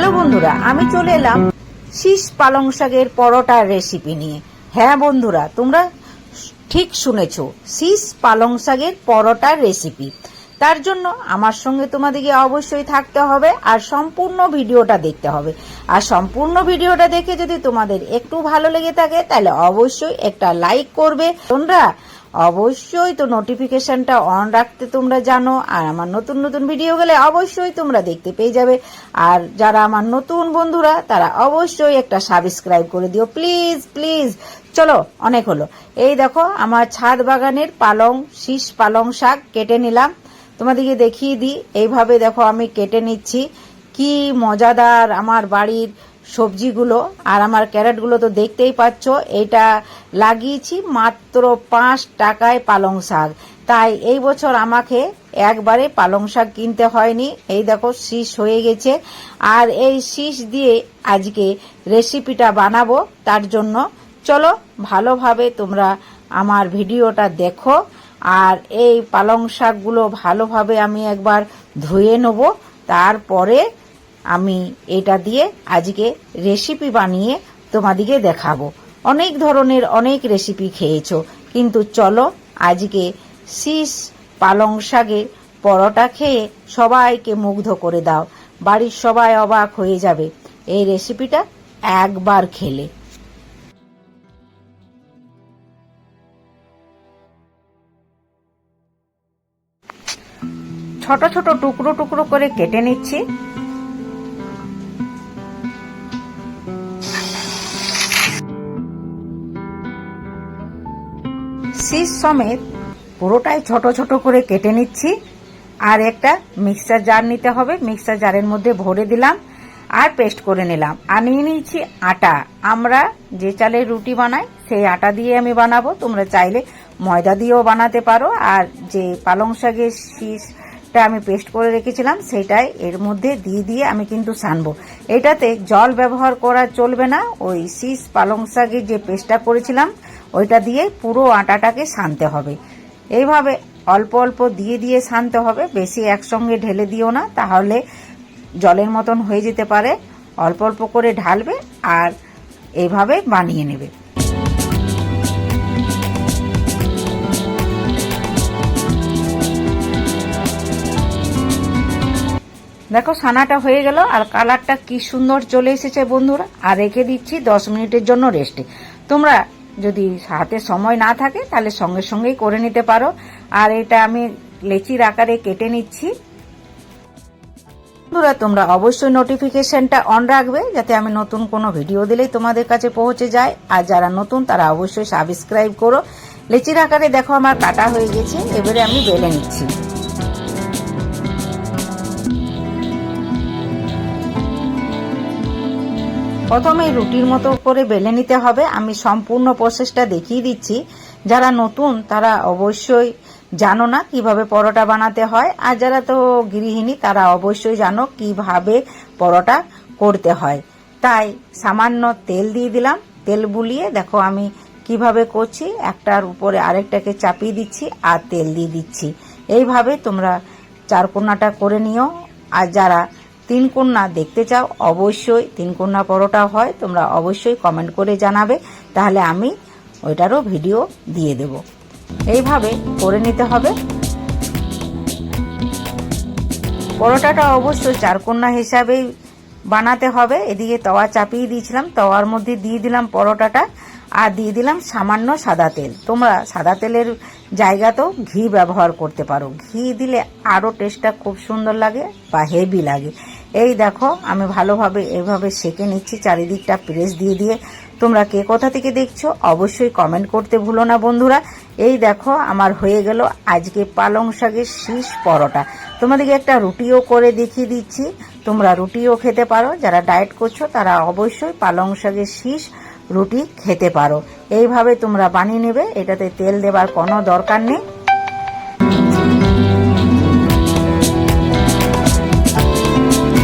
Hello বন্ধুরা, আমি চলে এলাম শীষ পালং শাকের পরোটার রেসিপি নিয়ে। হ্যাঁ বন্ধুরা, তোমরা ঠিক শুনেছো, শীষ পালং শাকের পরোটার রেসিপি তার জন্য আমার সঙ্গে তোমাদেরকে অবশ্যই থাকতে হবে আর সম্পূর্ণ ভিডিওটা দেখতে হবে। আর সম্পূর্ণ ভিডিওটা দেখে যদি তোমাদের একটু ভালো লেগে থাকে, তাহলে অবশ্যই একটা লাইক করবে। তোমরা অবশ্যই তো নোটিফিকেশনটা অন রাখতে তোমরা জানো, আর আমার নতুন নতুন ভিডিও গেলে অবশ্যই তোমরা দেখতে পেয়ে যাবে। আর যারা আমার নতুন বন্ধুরা, তারা অবশ্যই একটা সাবস্ক্রাইব করে দিও। প্লিজ প্লিজ চলো, অনেক হলো। এই দেখো, আমার ছাদ বাগানের পালং, শীষ পালং শাক কেটে নিলাম। তোমাদেরকে দেখিয়ে দিই, এইভাবে দেখো আমি কেটে নিচ্ছি। কি মজাদার আমার বাড়ির সবজিগুলো আর আমার ক্যারেটগুলো তো দেখতেই পাচ্ছ, এটা লাগিয়েছি মাত্র পাঁচ টাকায় পালং শাক। তাই এই বছর আমাকে একবারে পালং শাক কিনতে হয়নি। এই দেখো, শীষ হয়ে গেছে। আর এই শীষ দিয়ে আজকে রেসিপিটা বানাবো, তার জন্য চলো ভালোভাবে তোমরা আমার ভিডিওটা দেখো। আর এই পালং শাকগুলো ভালোভাবে আমি একবার ধুয়ে নেব, তারপরে আমি এটা দিয়ে আজকে রেসিপি বানিয়ে তোমাদিকে দেখাবো। অনেক ধরনের অনেক রেসিপি খেয়েছ, কিন্তু চলো আজকে শীষ পালং শাকের পরোটা খেয়ে সবাইকে মুগ্ধ করে দাও। বাড়ির সবাই অবাক হয়ে যাবে। এই রেসিপিটা একবার খেলে। ছোট ছোট টুকরো টুকরো করে কেটে নিচ্ছি। শীষ সমেত পুরোটাই ছোট ছোট করে কেটে নিচ্ছি। আর একটা মিক্সার জার নিতে হবে। মিক্সার জারের মধ্যে ভরে দিলাম আর পেস্ট করে নিলাম। আর নিয়ে নিয়েছি আটা। আমরা যে চালের রুটি বানাই, সেই আটা দিয়ে আমি বানাবো। তোমরা চাইলে ময়দা দিয়েও বানাতে পারো। আর যে পালং শাকের শীষটা আমি পেস্ট করে রেখেছিলাম, সেটাই এর মধ্যে দিয়ে দিয়ে আমি কিন্তু সানবো। এটাতে জল ব্যবহার করা চলবে না। ওই শীষ পালং শাকের যে পেস্টটা করেছিলাম ওইটা দিয়ে পুরো আটাটাকে সানতে হবে। এইভাবে অল্প অল্প দিয়ে দিয়ে সানতে হবে, বেশি একসঙ্গে ঢেলে দিও না, তাহলে জলের মতন হয়ে যেতে পারে। অল্প অল্প করে ঢালবে আর এইভাবে বানিয়ে নেবে। দেখো, সানাটা হয়ে গেল আর কালারটা কি সুন্দর চলে এসেছে বন্ধুরা। আর রেখে দিচ্ছি দশ মিনিটের জন্য রেস্টে। তোমরা যদি হাতে সময় না থাকে, তাহলে সঙ্গে সঙ্গেই করে নিতে পারো। আর এটা আমি লেচির আকারে কেটে নিচ্ছি। বন্ধুরা, তোমরা অবশ্যই নোটিফিকেশনটা অন রাখবে, যাতে আমি নতুন কোনো ভিডিও দিলেই তোমাদের কাছে পৌঁছে যায়। আর যারা নতুন, তারা অবশ্যই সাবস্ক্রাইব করো। লেচির আকারে দেখো, আমার কাটা হয়ে গেছে, এবারে আমি বেলে নিচ্ছি। প্রথমে রুটির মতো করে বেলে নিতে হবে। আমি সম্পূর্ণ প্রসেসটা দেখিয়ে দিচ্ছি। যারা নতুন, তারা অবশ্যই জানো না কীভাবে পরোটা বানাতে হয়। আর যারা তো গৃহিণী, তারা অবশ্যই জানো কীভাবে পরোটা করতে হয়। তাই সামান্য তেল দিয়ে দিলাম। তেল বুলিয়ে দেখো আমি কীভাবে করছি। একটার উপরে আরেকটাকে চাপিয়ে দিচ্ছি আর তেল দিয়ে দিচ্ছি। এইভাবে তোমরা চারকোনাটা করে নিও। আর যারা তিন কন্যা দেখতে চাও, অবশ্যই তিন কন্যা পরোটা হয়, তোমরা অবশ্যই কমেন্ট করে জানাবে, তাহলে আমি ওইটারও ভিডিও দিয়ে দেব। এইভাবে করে নিতে হবে। পরোটাটা অবশ্যই চারকন্যা হিসাবেই বানাতে হবে। এদিকে তওয়া চাপিয়ে দিয়েছিলাম, তওয়ার মধ্যে দিয়ে দিলাম পরোটাটা, আর দিয়ে দিলাম সামান্য সাদা তেল। তোমরা সাদা তেলের জায়গাতেও ঘি ব্যবহার করতে পারো। ঘি দিলে আরও টেস্টটা খুব সুন্দর লাগে বা হেভি লাগে। এই দেখো, আমি ভালোভাবে এভাবে সেকে নিচ্ছি, চারিদিকটা প্রেস দিয়ে দিয়ে। তোমরা কে কোথা থেকে দেখছ, অবশ্যই কমেন্ট করতে ভুলো না বন্ধুরা। এই দেখো, আমার হয়ে গেল আজকে পালং শাকের শীষ পরোটা। তোমাদেরকে একটা রুটিও করে দেখিয়ে দিচ্ছি। তোমরা রুটিও খেতে পারো, যারা ডায়েট করছ তারা অবশ্যই পালং শাকের শীষ রুটি খেতে পারো। এইভাবে তোমরা বানিয়ে নেবে, এটাতে তেল দেবার কোনো দরকার নেই।